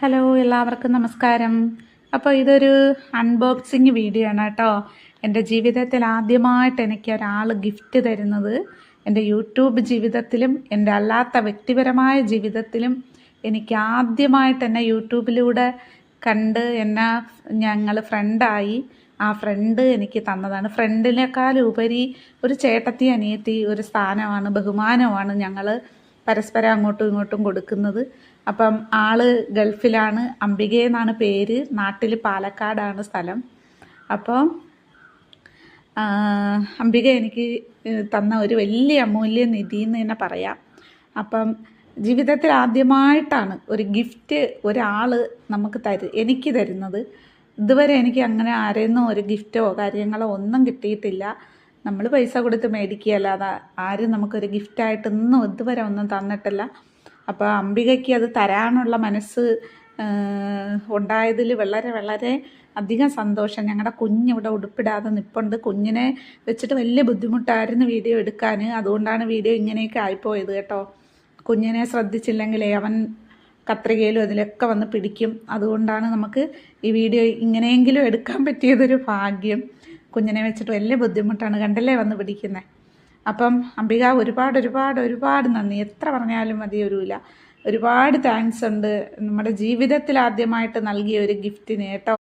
Hello എല്ലാവർക്കും നമസ്കാരം. അപ്പോൾ ഇതൊരു അൺബോക്സിങ് വീഡിയോ ആണ് കേട്ടോ. എന്റെ ജീവിതത്തിൽ ആദ്യമായിട്ട് എനിക്ക് ഒരാൾ ഗിഫ്റ്റ് തരുന്നത് എന്റെ യൂട്യൂബ് ജീവിതത്തിലും എന്റെ അല്ലാത്ത വ്യക്തിപരമായ ജീവിതത്തിലും എനിക്ക് ആദ്യമായിട്ട് എന്നെ യൂട്യൂബിലൂടെ കണ്ട് എന്നെ ഞങ്ങൾ ഫ്രണ്ടായി ആ ഫ്രണ്ട് എനിക്ക് തന്നതാണ്. ഫ്രണ്ടിനേക്കാൾ ഉപരി ഒരു ചേട്ടത്തി അനിയത്തി ഒരു സ്ഥാനമാണ് ബഹുമാനമാണ് ഞങ്ങൾ പരസ്പരം അങ്ങോട്ടും ഇങ്ങോട്ടും കൊടുക്കുന്നത്. അപ്പം ആൾ ഗൾഫിലാണ്. അംബിക എന്നാണ് പേര്. നാട്ടിൽ പാലക്കാടാണ് സ്ഥലം. അപ്പോൾ അംബിക എനിക്ക് തന്ന ഒരു വലിയ അമൂല്യ നിധി എന്ന് തന്നെ പറയാം. അപ്പം ജീവിതത്തിൽ ആദ്യമായിട്ടാണ് ഒരു ഗിഫ്റ്റ് ഒരാൾ നമുക്ക് തരു എനിക്ക് തരുന്നത്. ഇതുവരെ എനിക്ക് അങ്ങനെ ആരെയൊന്നും ഒരു ഗിഫ്റ്റോ കാര്യങ്ങളോ ഒന്നും കിട്ടിയിട്ടില്ല. നമ്മൾ പൈസ കൊടുത്ത് മേടിക്കുകയല്ലാതെ ആരും നമുക്കൊരു ഗിഫ്റ്റായിട്ട് ഒന്നും ഇതുവരെ ഒന്നും തന്നിട്ടില്ല. അപ്പോൾ അംബികയ്ക്ക് അത് തരാനുള്ള മനസ്സ് ഉണ്ടായതിൽ വളരെ വളരെ അധികം സന്തോഷം. ഞങ്ങളുടെ കുഞ്ഞിവിടെ ഉടുപ്പിടാതെ നിൽപ്പുണ്ട് കുഞ്ഞിനെ വെച്ചിട്ട് വലിയ ബുദ്ധിമുട്ടായിരുന്നു വീഡിയോ എടുക്കാൻ അതുകൊണ്ടാണ് വീഡിയോ ഇങ്ങനെയൊക്കെ ആയിപ്പോയത് കേട്ടോ. കുഞ്ഞിനെ ശ്രദ്ധിച്ചില്ലെങ്കിലേ അവൻ കത്രികയിലും അതിലൊക്കെ വന്ന് പിടിക്കും. അതുകൊണ്ടാണ് നമുക്ക് ഈ വീഡിയോ ഇങ്ങനെയെങ്കിലും എടുക്കാൻ പറ്റിയതൊരു ഭാഗ്യം. കുഞ്ഞിനെ വെച്ചിട്ട് വലിയ ബുദ്ധിമുട്ടാണ്. കണ്ടല്ലേ വന്ന് പിടിക്കുന്നത് അപ്പം അംബിക ഒരുപാട് ഒരുപാട് ഒരുപാട് നന്ദി. എത്ര പറഞ്ഞാലും മതി ഒരുമില്ല ഒരുപാട് താങ്ക്സ് ഉണ്ട്. നമ്മുടെ ജീവിതത്തിൽ ആദ്യമായിട്ട് നൽകിയ ഒരു ഗിഫ്റ്റിന് കേട്ടോ.